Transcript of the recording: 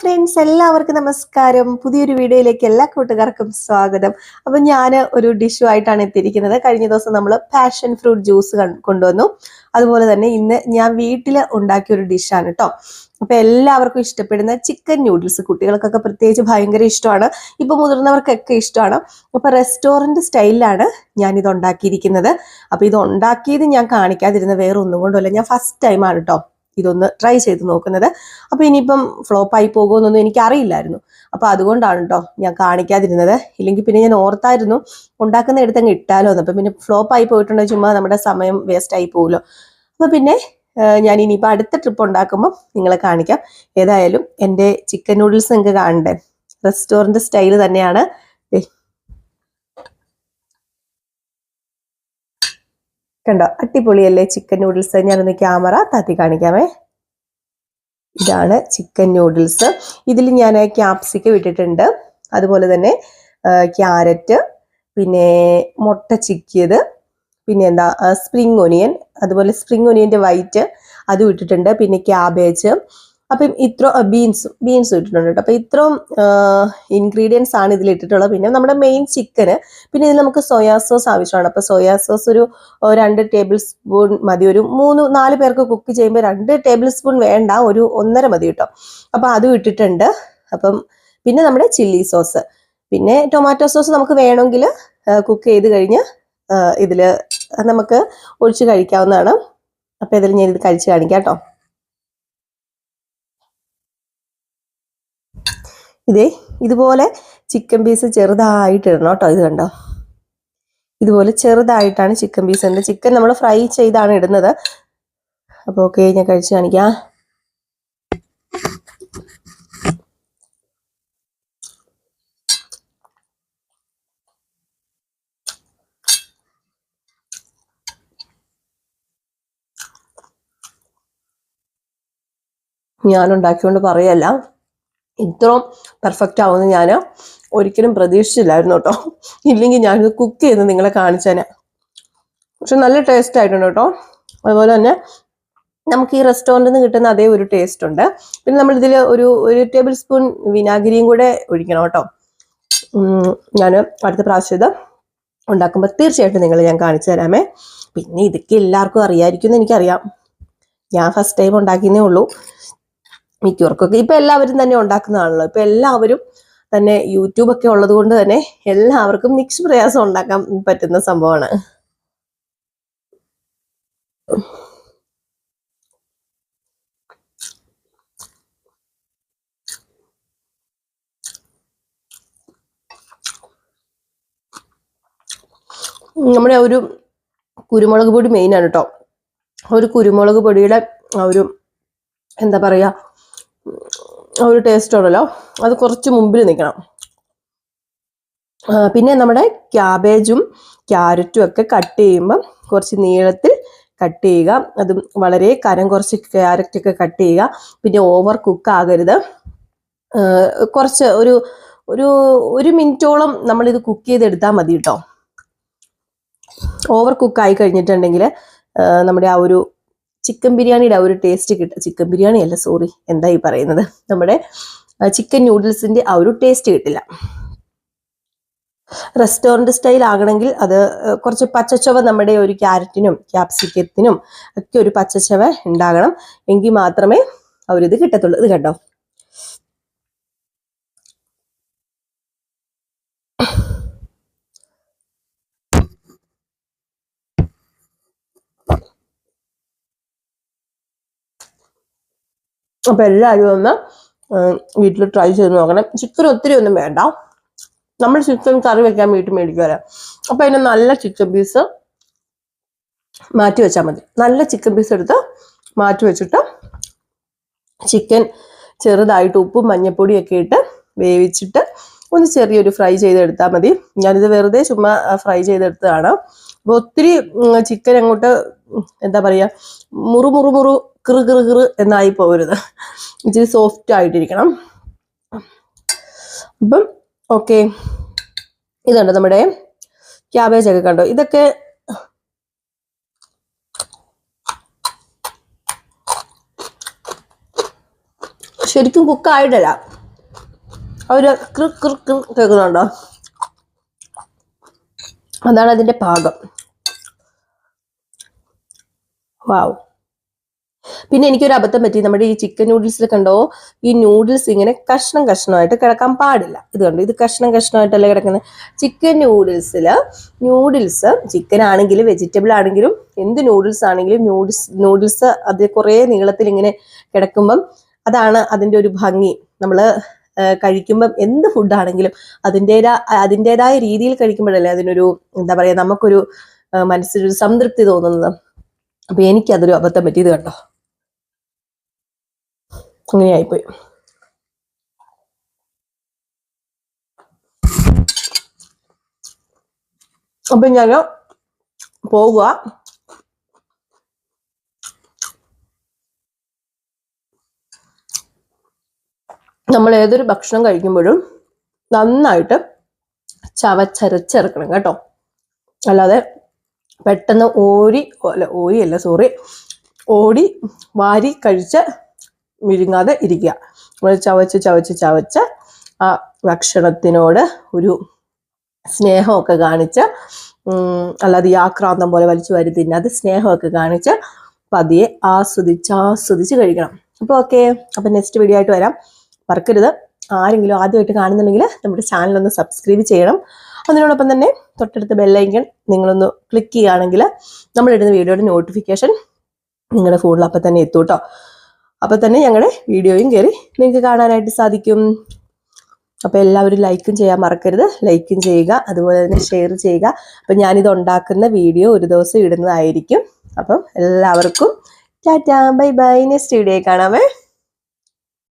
Friends എല്ലാവർക്കും നമസ്കാരം. പുതിയൊരു വീഡിയോയിലേക്ക് എല്ലാ കൂട്ടുകാർക്കും സ്വാഗതം. അപ്പൊ ഞാൻ ഒരു ഡിഷുമായിട്ടാണ് എത്തിയിരിക്കുന്നത്. കഴിഞ്ഞ ദിവസം നമ്മൾ പാഷൻ ഫ്രൂട്ട് ജ്യൂസ് കൊണ്ടുവന്നു. അതുപോലെ തന്നെ ഇന്ന് ഞാൻ വീട്ടിൽ ഉണ്ടാക്കിയ ഒരു ഡിഷാണ് കേട്ടോ അപ്പൊ എല്ലാവർക്കും ഇഷ്ടപ്പെടുന്ന ചിക്കൻ ന്യൂഡിൽസ് കുട്ടികൾക്കൊക്കെ പ്രത്യേകിച്ച് ഭയങ്കര ഇഷ്ടമാണ്. ഇപ്പൊ മുതിർന്നവർക്കൊക്കെ ഇഷ്ടമാണ്. അപ്പൊ റെസ്റ്റോറന്റ് സ്റ്റൈലിലാണ് ഞാൻ ഇത് ഉണ്ടാക്കിയിരിക്കുന്നത്. അപ്പൊ ഇത് ഉണ്ടാക്കിയത് ഞാൻ കാണിക്കാതിരുന്ന വേറെ ഒന്നും കൊണ്ടല്ല ഞാൻ ഫസ്റ്റ് ടൈമാണ് കേട്ടോ ഇതൊന്ന് ട്രൈ ചെയ്ത് നോക്കുന്നത്. അപ്പൊ ഇനിയിപ്പം ഫ്ലോപ്പ് ആയി പോകുമെന്നൊന്നും എനിക്ക് അറിയില്ലായിരുന്നു അപ്പൊ അതുകൊണ്ടാണ് കേട്ടോ ഞാൻ കാണിക്കാതിരുന്നത്. ഇല്ലെങ്കിൽ പിന്നെ ഞാൻ ഓർത്തായിരുന്നു ഉണ്ടാക്കുന്ന എടുത്തങ്ങ് ഇട്ടാലോ എന്ന്. അപ്പൊ പിന്നെ ഫ്ലോപ്പ് ആയി പോയിട്ടുണ്ടെങ്കിൽ ചുമ്മാ നമ്മുടെ സമയം വേസ്റ്റ് ആയി പോകുമല്ലോ അപ്പൊ പിന്നെ ഞാൻ ഇനിയിപ്പോൾ അടുത്ത ട്രിപ്പ് ഉണ്ടാക്കുമ്പോൾ നിങ്ങളെ കാണിക്കാം. ഏതായാലും എന്റെ ചിക്കൻ നൂഡിൽസ് നിങ്ങൾക്ക് കാണണ്ടേ. റെസ്റ്റോറന്റ് സ്റ്റൈൽ തന്നെയാണ്. കണ്ടോ? അടിപൊളിയല്ലേ ചിക്കൻ നൂഡിൽസ് ഞാനൊന്ന് ക്യാമറ താത്തി കാണിക്കാമേ. ഇതാണ് ചിക്കൻ നൂഡിൽസ് ഇതിൽ ഞാൻ ക്യാപ്സിക്കം വിട്ടിട്ടുണ്ട് അതുപോലെ തന്നെ ക്യാരറ്റ് പിന്നെ മുട്ട ചിക്കിയത് പിന്നെ എന്താ സ്പ്രിങ് ഒനിയൻ അതുപോലെ സ്പ്രിങ് ഒനിയന്റെ വൈറ്റ് അതും ഇട്ടിട്ടുണ്ട്. പിന്നെ ക്യാബേജ് അപ്പം ഇത്ര ബീൻസും ബീൻസും ഇട്ടിട്ടുണ്ട് കേട്ടോ. അപ്പം ഇത്രയും ഇൻഗ്രീഡിയൻസ് ആണ് ഇതിൽ ഇട്ടിട്ടുള്ളത്. പിന്നെ നമ്മുടെ മെയിൻ ചിക്കന് പിന്നെ ഇതിൽ നമുക്ക് സോയാ സോസ് ആവശ്യമാണ്. അപ്പോൾ സോയാ സോസ് ഒരു രണ്ട് ടേബിൾ സ്പൂൺ മതി. ഒരു മൂന്ന് നാല് പേർക്ക് കുക്ക് ചെയ്യുമ്പോൾ രണ്ട് ടേബിൾ സ്പൂൺ വേണ്ട ഒരു ഒന്നര മതി കേട്ടോ. അപ്പം അതും ഇട്ടിട്ടുണ്ട്. അപ്പം പിന്നെ നമ്മുടെ ചില്ലി സോസ് പിന്നെ ടൊമാറ്റോ സോസ് നമുക്ക് വേണമെങ്കിൽ കുക്ക് ചെയ്ത് കഴിഞ്ഞ് ഇതിൽ നമുക്ക് ഒഴിച്ച് കഴിക്കാവുന്നതാണ്. അപ്പം ഇതിൽ ഞാൻ കഴിച്ച് കാണിക്കാം കേട്ടോ. ഇതേ ഇതുപോലെ ചിക്കൻ പീസ് ചെറുതായിട്ട് ഇടണം കേട്ടോ ഇത് കണ്ടോ? ഇതുപോലെ ചെറുതായിട്ടാണ് ചിക്കൻ പീസ് ഉണ്ട് ചിക്കൻ നമ്മൾ ഫ്രൈ ചെയ്താണ് ഇടുന്നത്. അപ്പോൾ ഓക്കെ ഞാൻ കഴിച്ച് കാണിക്കാം. ഞാനുണ്ടാക്കിയോണ്ട് പറയല്ല. ഇത്രയും പെർഫെക്റ്റ് ആവുമെന്ന് ഞാൻ ഒരിക്കലും പ്രതീക്ഷിച്ചില്ലായിരുന്നു കേട്ടോ. ഇല്ലെങ്കിൽ ഞാനിത് കുക്ക് ചെയ്ത് നിങ്ങളെ കാണിച്ചേനെ. പക്ഷെ നല്ല ടേസ്റ്റ് ആയിട്ടുണ്ട് കേട്ടോ. അതുപോലെ തന്നെ നമുക്ക് ഈ റെസ്റ്റോറന്റിൽ നിന്ന് കിട്ടുന്ന അതേ ഒരു ടേസ്റ്റ് ഉണ്ട്. പിന്നെ നമ്മൾ ഇതിൽ ഒരു ഒരു ടേബിൾ സ്പൂൺ വിനാഗിരിയും കൂടെ ഒഴിക്കണം കേട്ടോ. ഞാൻ അടുത്ത പ്രാവശ്യം ഇത് ഉണ്ടാക്കുമ്പോൾ തീർച്ചയായിട്ടും നിങ്ങൾ ഞാൻ കാണിച്ചു തരാമേ. പിന്നെ ഇതൊക്കെ എല്ലാവർക്കും അറിയാമായിരിക്കും എന്ന് എനിക്കറിയാം. ഞാൻ ഫസ്റ്റ് ടൈം ഉണ്ടാക്കിയതേ ഉള്ളൂ. മിക്കവർക്കൊക്കെ. ഇപ്പൊ എല്ലാവരും തന്നെ ഉണ്ടാക്കുന്നതാണല്ലോ. ഇപ്പൊ എല്ലാവരും തന്നെ യൂട്യൂബ് ഒക്കെ ഉള്ളത് കൊണ്ട് തന്നെ എല്ലാവർക്കും നിക്ഷ പ്രയാസം ഉണ്ടാക്കാൻ പറ്റുന്ന സംഭവമാണ്. നമ്മുടെ ഒരു കുരുമുളക് പൊടി മെയിൻ ആണ് കേട്ടോ ഒരു കുരുമുളക് പൊടിയുടെ ഒരു എന്താ പറയുക ഒരു ടേസ്റ്റ് ഉണ്ടല്ലോ. അത് കുറച്ച് മുമ്പിൽ നിൽക്കണം പിന്നെ നമ്മുടെ ക്യാബേജും ക്യാരറ്റും ഒക്കെ കട്ട് ചെയ്യുമ്പം കുറച്ച് നീളത്തിൽ കട്ട് ചെയ്യുക. അതും വളരെ കരം കുറച്ച് ക്യാരറ്റ് ഒക്കെ കട്ട് ചെയ്യുക. പിന്നെ ഓവർ കുക്ക് ആകരുത്. കുറച്ച് ഒരു ഒരു ഒരു മിനിറ്റോളം നമ്മളിത് കുക്ക് ചെയ്തെടുത്താൽ മതി കേട്ടോ. ഓവർ കുക്ക് ആയി കഴിഞ്ഞിട്ടുണ്ടെങ്കിൽ നമ്മുടെ ആ ഒരു ചിക്കൻ ബിരിയാണിയുടെ ആ ഒരു ടേസ്റ്റ് കിട്ടും ചിക്കൻ ബിരിയാണി അല്ല സോറി എന്താ ഈ പറയുന്നത്? നമ്മുടെ ചിക്കൻ നൂഡിൽസിന്റെ ആ ഒരു ടേസ്റ്റ് കിട്ടില്ല. റെസ്റ്റോറന്റ് സ്റ്റൈൽ ആകണമെങ്കിൽ അത് കുറച്ച് പച്ചച്ചവ നമ്മുടെ ഒരു ക്യാരറ്റിനും ക്യാപ്സിക്കത്തിനും ഒക്കെ ഒരു പച്ചച്ചവ ഉണ്ടാകണം. എങ്കിൽ മാത്രമേ അവരിത് കിട്ടത്തുള്ളൂ. ഇത് കണ്ടോ? അപ്പൊ എല്ലാവരും ഒന്ന് വീട്ടിൽ ട്രൈ ചെയ്ത് നോക്കണം. ചിക്കൻ ഒത്തിരി ഒന്നും വേണ്ട. നമ്മൾ ചിക്കൻ കറി വെക്കാൻ വീട്ടിൽ മേടിക്കുമല്ലോ അപ്പോൾ അതിന് നല്ല ചിക്കൻ പീസ് മാറ്റി വെച്ചാൽ മതി. നല്ല ചിക്കൻ പീസ് എടുത്ത് മാറ്റി വെച്ചിട്ട് ചിക്കൻ ചെറുതായിട്ട് ഉപ്പും മഞ്ഞൾപ്പൊടിയൊക്കെ ഇട്ട് വേവിച്ചിട്ട് ഒന്ന് ചെറിയൊരു ഫ്രൈ ചെയ്തെടുത്താൽ മതി. ഞാനിത് വെറുതെ ചുമ്മാ ഫ്രൈ ചെയ്തെടുത്തതാണ്. അപ്പോൾ ഒത്തിരി ചിക്കൻ അങ്ങോട്ട് എന്താ പറയുക മുറു മുറു മുറു കിറു കൃ കൃ എന്നായി പോകരുത്. ഇച്ചിരി സോഫ്റ്റ് ആയിട്ടിരിക്കണം. അപ്പം ഓക്കെ ഇതുണ്ട് നമ്മുടെ ക്യാബേജ് ഒക്കെ കണ്ടോ? ഇതൊക്കെ ശരിക്കും കുക്കായിട്ടല്ല ഒരു കൃ കൃ കൃ കേൾക്കുന്നുണ്ടോ? അതാണ് അതിന്റെ പാകം. വാവ് പിന്നെ എനിക്കൊരു അബദ്ധം പറ്റി. നമ്മുടെ ഈ ചിക്കൻ നൂഡിൽസിൽ കണ്ടോ? ഈ നൂഡിൽസ് ഇങ്ങനെ കഷ്ണം കഷ്ണമായിട്ട് കിടക്കാൻ പാടില്ല. ഇത് കണ്ടോ? ഇത് കഷ്ണം കഷ്ണമായിട്ടല്ലേ കിടക്കുന്നത് ചിക്കൻ നൂഡിൽസിൽ നൂഡിൽസ് ചിക്കൻ ആണെങ്കിലും വെജിറ്റബിൾ ആണെങ്കിലും എന്ത് നൂഡിൽസ് ആണെങ്കിലും നൂഡിൽസ് നൂഡിൽസ് അത് കുറേ നീളത്തിൽ ഇങ്ങനെ കിടക്കുമ്പം അതാണ് അതിന്റെ ഒരു ഭംഗി. നമ്മൾ കഴിക്കുമ്പം എന്ത് ഫുഡാണെങ്കിലും അതിന്റെതാ അതിന്റെതായ രീതിയിൽ കഴിക്കുമ്പോഴല്ലേ അതിനൊരു എന്താ പറയുക നമുക്കൊരു മനസ്സിലൊരു സംതൃപ്തി തോന്നുന്നത്. അപ്പൊ എനിക്കതൊരു അബദ്ധം പറ്റിയത് കണ്ടോ? അങ്ങനെയായിപ്പോയി അപ്പൊ ഞാൻ പോവുക നമ്മൾ ഏതൊരു ഭക്ഷണം കഴിക്കുമ്പോഴും നന്നായിട്ട് ചവച്ചരച്ചിറക്കണം കേട്ടോ. അല്ലാതെ പെട്ടെന്ന് ഓരി അല്ല ഓരിയല്ല സോറി ഓടി വാരി കഴിച്ച് വിഴുങ്ങാതെ ഇരിക്കുക. നമ്മൾ ചവച്ച് ചവച്ച് ചവച്ച് ആ ഭക്ഷണത്തിനോട് ഒരു സ്നേഹമൊക്കെ കാണിച്ച് അല്ലാതെ ഈ ആക്രാന്തം പോലെ വലിച്ചു വാരി തിന്നാതെ സ്നേഹമൊക്കെ കാണിച്ച് പതിയെ ആസ്വദിച്ച് ആസ്വദിച്ച് കഴിക്കണം. അപ്പോൾ ഓക്കെ. അപ്പം നെക്സ്റ്റ് വീഡിയോ ആയിട്ട് വരാം. മറക്കരുത്. ആരെങ്കിലും ആദ്യമായിട്ട് കാണുന്നുണ്ടെങ്കിൽ നമ്മുടെ ചാനൽ ഒന്ന് സബ്സ്ക്രൈബ് ചെയ്യണം. അതിനോടൊപ്പം തന്നെ തൊട്ടടുത്ത് ബെല്ലൈക്കൺ നിങ്ങളൊന്ന് ക്ലിക്ക് ചെയ്യുകയാണെങ്കിൽ നമ്മളിടുന്ന വീഡിയോയുടെ നോട്ടിഫിക്കേഷൻ നിങ്ങളുടെ ഫോണിൽ അപ്പം തന്നെ എത്തും കേട്ടോ അപ്പം തന്നെ ഞങ്ങളുടെ വീഡിയോയും കയറി നിങ്ങൾക്ക് കാണാനായിട്ട് സാധിക്കും. അപ്പോൾ എല്ലാവരും ലൈക്കും ചെയ്യാൻ മറക്കരുത്. ലൈക്കും ചെയ്യുക അതുപോലെ തന്നെ ഷെയർ ചെയ്യുക. അപ്പം ഞാനിത് ഉണ്ടാക്കുന്ന വീഡിയോ ഒരു ദിവസം ഇടുന്നതായിരിക്കും. അപ്പം എല്ലാവർക്കും tata bye bye. Next video കാണാമേ